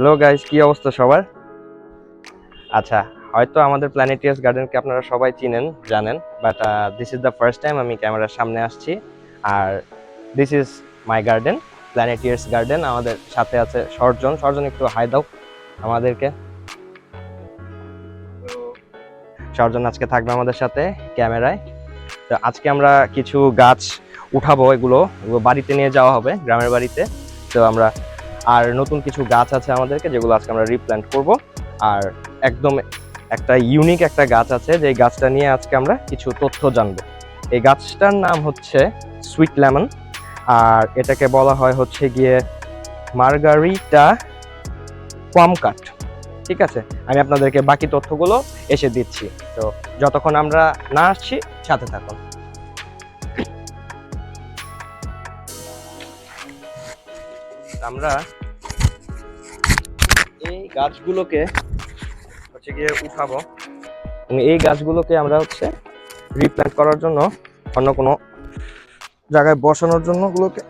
Hello guys কি অবস্থা সবার? আচ্ছা হয়তো আমাদের প্ল্যানেটিয়াস গার্ডেনকে আপনারা সবাই চিনেন, জানেন but this is the first time আমি ক্যামেরার সামনে আসছি, আর দিস ইজ মাই গার্ডেন প্ল্যানেটিয়াস গার্ডেন আমাদের সাথে আছে সর্জন। সর্জন, একটু হাই দাও আমাদেরকে। সর্জন আজকে থাকবে আমাদের সাথে ক্যামেরায়। তো আজকে আমরা কিছু গাছ উঠাবো এগুলো এগুলো বাড়িতে নিয়ে যাওয়া হবে, গ্রামের বাড়িতে। তো আমরা আর নতুন কিছু গাছ আছে আমাদেরকে যেগুলো আজকে আমরা রিপ্ল্যান্ট করব। আর একদম একটা ইউনিক একটা গাছ আছে যে গাছটা নিয়ে আজকে আমরা কিছু তথ্য জানব। এই গাছটার নাম হচ্ছে সুইট লেমন আর এটাকে বলা হয় হচ্ছে গিয়ে মার্গারিটা কাট ঠিক আছে? আমি আপনাদেরকে বাকি তথ্যগুলো এসে দিচ্ছি। তো যতক্ষণ আমরা না আসছি, সাথে থাকুন। আমরা এই গাছগুলোকে হচ্ছে গিয়ে উঠাবো। এই গাছগুলোকে আমরা হচ্ছে রিপ্ল্যান্ট করার জন্য অন্য কোনো জায়গায় বসানোর জন্য ওগুলোকে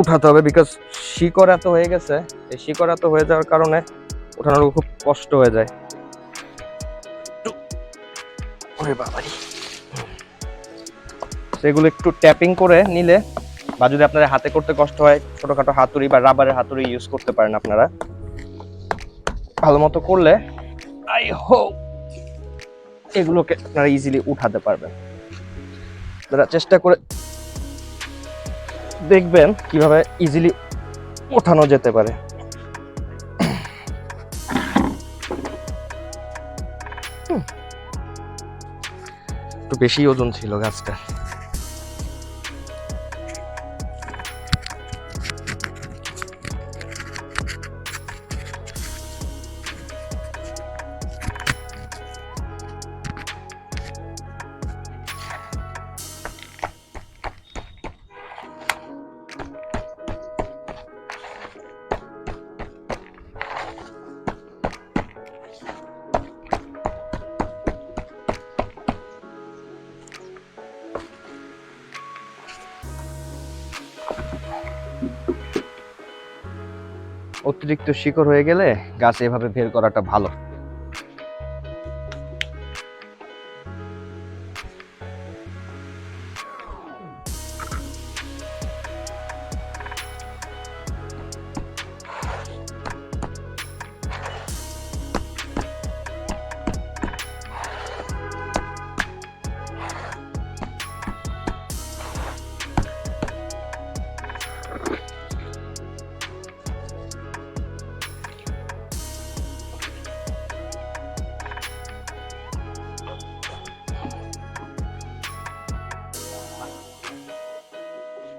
উঠাতে হবে বিকজ শিকড় এত হয়ে গেছে, এই শিকড় এত হয়ে যাওয়ার কারণে উঠানোর খুব কষ্ট হয়ে যায়। সেগুলো একটু ট্যাপিং করে নিলে বা যদি আপনার হাতে করতে কষ্ট হয়, ছোটখাটো হাতুড়ি বা রাবারের হাতুড়ি ইউজ করতে পারেন আপনারা। ভালো মতো করলে আই হোপ এগুলোকে আপনারা ইজিলি উঠাতে পারবেন। আপনারা চেষ্টা করে দেখবেন কীভাবে ইজিলি ওঠানো যেতে পারে। একটু বেশি ওজন ছিল গাছটা। অতিরিক্ত শিকড় হয়ে গেলে গাছ এভাবে বের করাটা ভালো।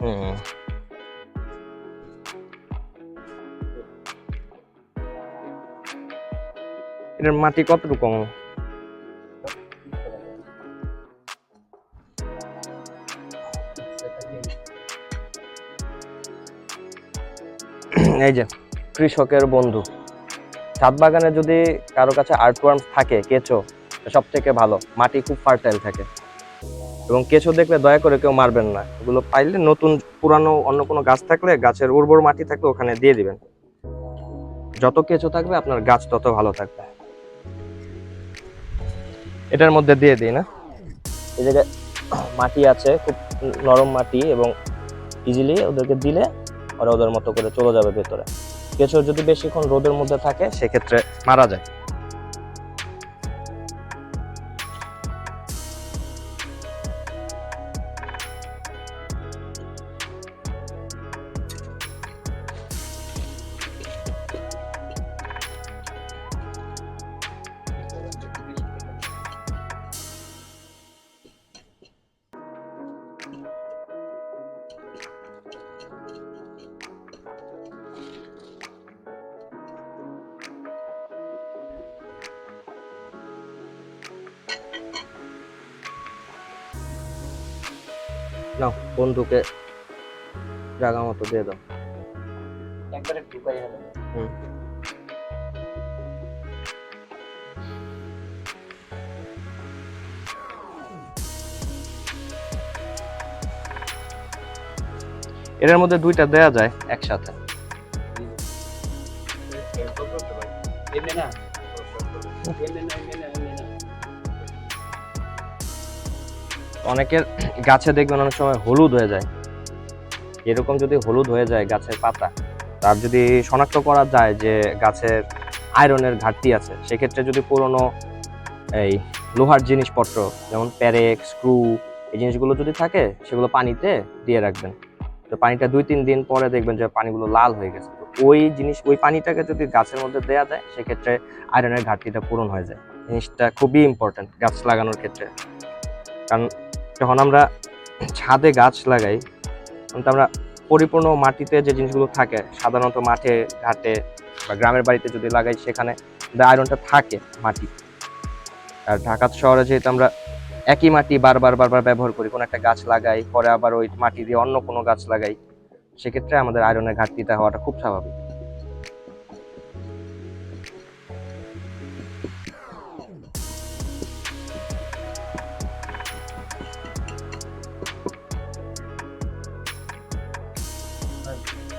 হুম এটার মাটি কতটুকু এই যে, কৃষকের বন্ধু। ছাদ বাগানে যদি কারও কাছে আর্টওয়ার্ম থাকে, কেঁচো সব থেকে ভালো, মাটি খুব ফার্টাইল থাকে। এবং কেঁচো দেখলে দয়া করে কেউ মারবেন না। এগুলো পাইলে নতুন, পুরানো, অন্য কোনো গাছ থাকলে গাছের উর্বর মাটি থাকলে ওখানে দিয়ে দিবেন। যত কেঁচো থাকবে আপনার গাছ তত ভালো থাকবে। এটার মধ্যে দিয়ে দিই না। এই জায়গায় মাটি আছে, খুব নরম মাটি এবং ইজিলি ওদেরকে দিলে ওরা ওদের মতো করে চলে যাবে ভেতরে। কেঁচো যদি বেশিক্ষণ রোদের মধ্যে থাকে, সেক্ষেত্রে মারা যায়। নাও বন্ধুকে জায়গা মতো দিয়ে দাও। একবারে ঢুকাই হবে হুম। এটার মধ্যে দুইটা দেয়া যায় একসাথে। এমনি না? এমনি না এমনি না। অনেকের গাছে দেখবেন অনেক সময় হলুদ হয়ে যায়। এরকম যদি হলুদ হয়ে যায় গাছের পাতা, তার যদি শনাক্ত করা যায় যে গাছের আয়রনের ঘাটতি আছে, সেক্ষেত্রে যদি পুরনো এই লোহার জিনিসপত্র, যেমন প্যারেক, স্ক্রু, এই জিনিসগুলো যদি থাকে, সেগুলো পানিতে দিয়ে রাখবেন। তো পানিটা দুই তিন দিন পরে দেখবেন যে পানিগুলো লাল হয়ে গেছে। তো ওই জিনিস, ওই পানিটাকে যদি গাছের মধ্যে দেওয়া যায়, সেক্ষেত্রে আয়রনের ঘাটতিটা পূরণ হয়ে যায়। জিনিসটা খুবই ইম্পর্টেন্ট গাছ লাগানোর ক্ষেত্রে। কারণ যখন আমরা ছাদে গাছ লাগাই, তখন আমরা পরিপূর্ণ মাটিতে যে জিনিসগুলো থাকে, সাধারণত মাঠে, ঘাটে বা গ্রামের বাড়িতে যদি লাগাই, সেখানে আয়রনটা থাকে মাটি। আর ঢাকা শহরে যেহেতু আমরা একই মাটি বারবার বারবার ব্যবহার করি, কোনো একটা গাছ লাগাই, পরে আবার ওই মাটি দিয়ে অন্য কোনো গাছ লাগাই, সেক্ষেত্রে আমাদের আয়রনের ঘাটতিটা হওয়াটা খুব স্বাভাবিক। Awesome